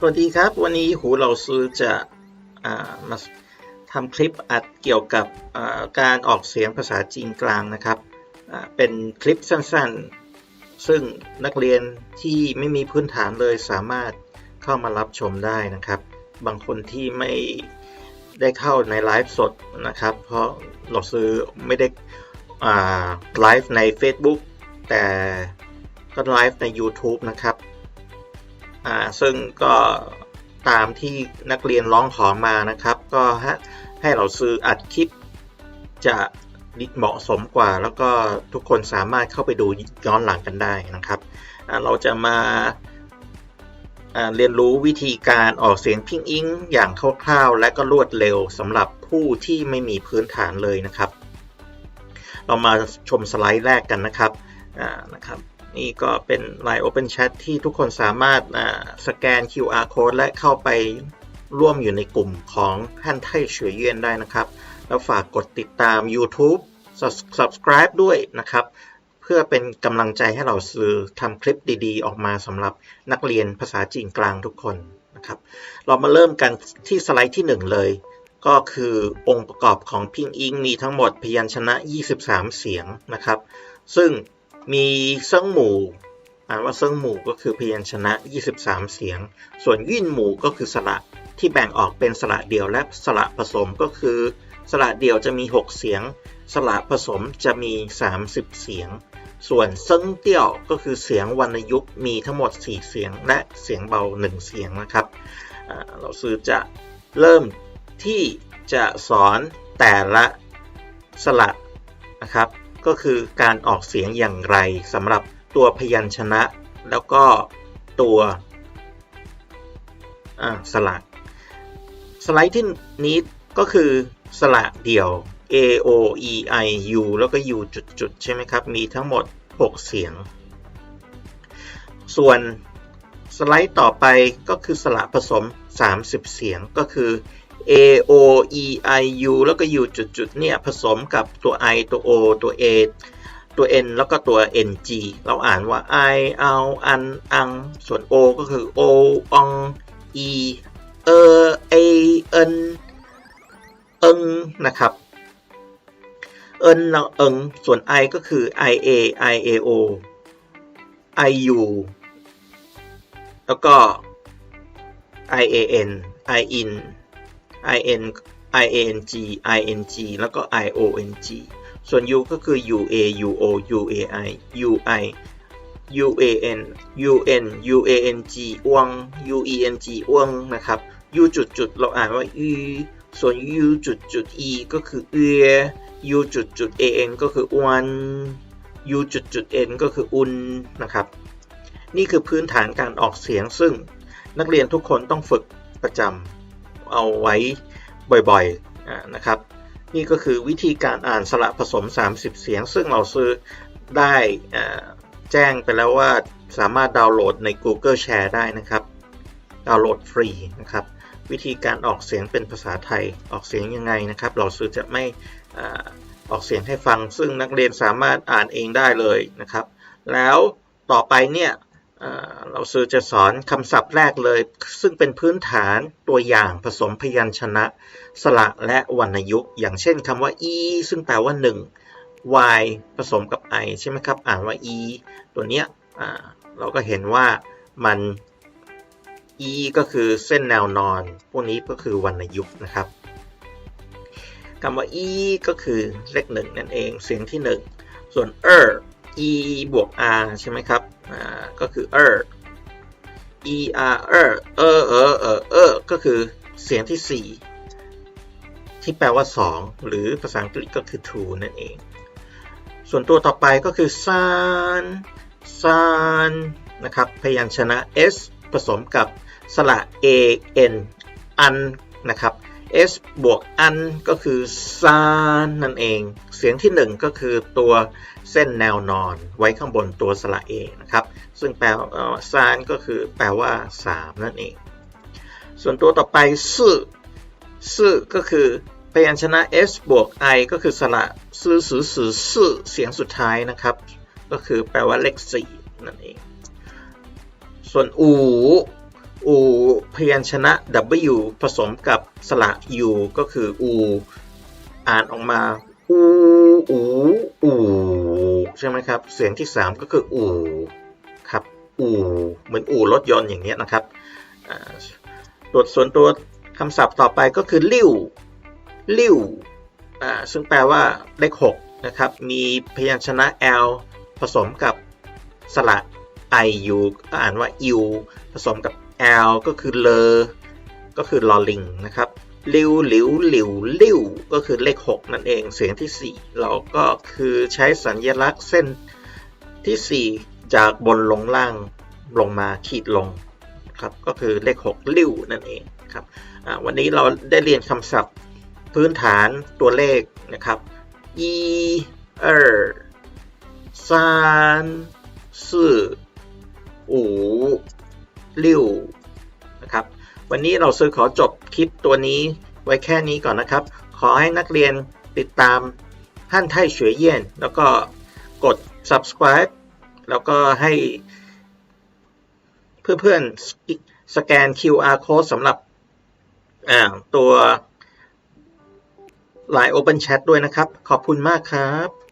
สวัสดีครับ วันนี้หูเราซื้อจะอมาทำคลิปอัดเกี่ยวกับการออกเสียงภาษาจีนกลางนะครับเป็นคลิปสั้นๆ ซึ่งนักเรียนที่ไม่มีพื้นฐานเลยสามารถเข้ามารับชมได้นะครับ บางคนที่ไม่ได้เข้าในไลฟ์สดนะครับ เพราะเราซื้อไม่ได้ไลฟ์ใน Facebook แต่ก็ไลฟ์ใน YouTube นะครับ อ่าซึ่งก็ตามที่นักเรียนร้องขอมานะครับ ก็ให้เราซื้ออัดคลิปจะเหมาะสมกว่า แล้วก็ทุกคนสามารถเข้าไปดูย้อนหลังกันได้นะครับ เราจะมาเรียนรู้วิธีการออกเสียงพิงอิงอย่างคร่าวๆ และก็รวดเร็วสำหรับผู้ที่ไม่มีพื้นฐานเลยนะครับ เรามาชมสไลด์แรกกันนะครับนะครับ นี่ก็เป็น Line Open Chat ที่ทุกคนสามารถสแกน QR Code และเข้าไปร่วมอยู่ในกลุ่มของท่านไทเฉยเยี่ยนได้นะครับ แล้วฝากกดติดตาม YouTube Subscribe ด้วยนะครับ เพื่อเป็นกำลังใจให้เราซื้อทำคลิปดีๆ ออกมาสำหรับนักเรียนภาษาจีนกลางทุกคนนะครับ เรามาเริ่มกันที่สไลด์ที่ 1 เลย ก็คือองค์ประกอบของพิงอิงมีทั้งหมดพยัญชนะ 23 เสียงนะครับ ซึ่ง มีเซิงหมู่อ่านว่าเซิงหมู่ก็คือพยัญชนะ 23 เสียง ส่วนยื่นหมู่ก็คือสระที่แบ่งออกเป็นสระเดี่ยวและสระผสมก็คือ สระเดี่ยวจะมี 6 เสียง สระผสมจะมี 30 เสียง ส่วนเซิงเตี้ยวก็คือเสียงวรรณยุกต์มีทั้งหมด 4 เสียง และเสียงเบา 1 เสียงนะครับเราซื้อจะเริ่มที่จะสอนแต่ละสระนะครับ ก็คือการออกเสียงอย่างไรสำหรับตัวพยัญชนะ แล้วก็ตัวสระสไลด์ที่นี้ก็คือสระเดี่ยว a o e i u แล้วก็ u จุดๆใช่ไหมครับ มีทั้งหมด 6 เสียง ส่วนสไลด์ต่อไปก็คือสระผสม 30 เสียงก็คือ a o e i u แล้วก็ u จุดๆเนี่ยผสมกับตัว i ตัว o ตัว a ตัว n แล้วก็ตัว ng เราอ่านว่า i เอาอันอัง ส่วน o ก็คือ o อง e เอ a n เอิงนะครับ เอินเราเอิงส่วน i ก็คือ i a i a o i u แล้วก็ i a n i in i n i a n g i n g แล้วก็ i o n g ส่วน u ก็คือ u a u o u a i u i u a n u n u a n g อ้วง u e n g อ้วงนะครับ u จุดจุดเราอ่านว่า u ส่วน u จุดจุด e ก็คือเอ u จุดจุด a n ก็คืออ้วน u จุดจุด n ก็คืออุนนะครับ นี่คือพื้นฐานการออกเสียงซึ่งนักเรียนทุกคนต้องฝึกประจำ เอาไว้บ่อยๆนะครับ นี่ก็คือวิธีการอ่านสระผสม 30 เสียง ซึ่งเราซื้อได้แจ้งไปแล้วว่าสามารถดาวน์โหลดใน Google Share ได้นะครับ ดาวน์โหลดฟรีนะครับ วิธีการออกเสียงเป็นภาษาไทยออกเสียงยังไงนะครับ เราซื้อจะไม่ออกเสียงให้ฟัง ซึ่งนักเรียนสามารถอ่านเองได้เลยนะครับ แล้วต่อไปเนี่ย เราซื้อจะสอนคำศัพท์แรกเลย ซึ่งเป็นพื้นฐานตัวอย่างผสมพยัญชนะ สระและวรรณยุกต์ อย่างเช่นคำว่า e ซึ่งแปลว่า 1 y ผสมกับ i ใช่ไหมครับ อ่านว่า e ตัวเนี้ยเราก็เห็นว่ามัน e ก็คือเส้นแนวนอน พวกนี้ก็คือวรรณยุกต์นะครับคำว่า e ก็คือเลขหนึ่งนั่นเอง เสียงที่ 1 ส่วน er e บวก r ใช่ไหมครับอ่าก็คือ er e r er เออเออเออเออก็คือเสียงที่ 4 ที่แปลว่า 2 หรือภาษาอังกฤษก็คือ two นั่นเอง ส่วนตัวต่อไปก็คือ san san นะครับพยัญชนะ s ผสมกับสระ a n อันนะครับ s บวกอันก็คือซานนั่นเอง เสียงที่ 1 ก็คือตัวเส้นแนวนอนไว้ข้างบนตัวสระเอนะครับ ซึ่งแปลซานก็คือแปลว่า 3 นั่นเอง ส่วนตัวต่อไปซื่อซื่อก็คือพยัญชนะ s บวก i ก็คือสระซื่อสือสือซื่อเสียงสุดท้ายนะครับ ก็คือแปลว่าเลข4นั่นเอง ส่วนอู อูพยัญชนะ W ผสมกับสระ U ก็คืออูอ่านออกมาอูอูอูใช่ไหมครับ เสียงที่ 3 ก็คืออูครับอูเหมือนอูรถยนต์อย่างเงี้ยนะครับตัวส่วนตัวคำศัพท์ต่อไปก็คือลิ้วลิ้วซึ่งแปลว่าเลข6นะครับ มีพยัญชนะ L ผสมกับสระ i u ก็อ่านว่า u ผสมกับ l ก็คือเลอก็คือลอลิงนะครับลิวหลิวหลิวลิวก็คือเลข 6 นั่นเองเสียงที่ 4 เราก็คือใช้สัญลักษณ์เส้นที่ 4 จากบนลงล่างลงมาขีดลงครับก็คือเลข 6 ลิวนั่นเองครับวันนี้เราได้เรียนคำศัพท์พื้นฐานตัวเลขนะครับ e er 三四อู ลิ่วนะครับ วันนี้เราซื้อขอจบคลิปตัวนี้ไว้แค่นี้ก่อนนะครับ ขอให้นักเรียนติดตามท่านไทยเฉวยเยี่ยน แล้วก็กด subscribe แล้วก็ให้เพื่อนๆสแกน QR code สำหรับตัว Line Open Chat ด้วยนะครับ ขอบคุณมากครับ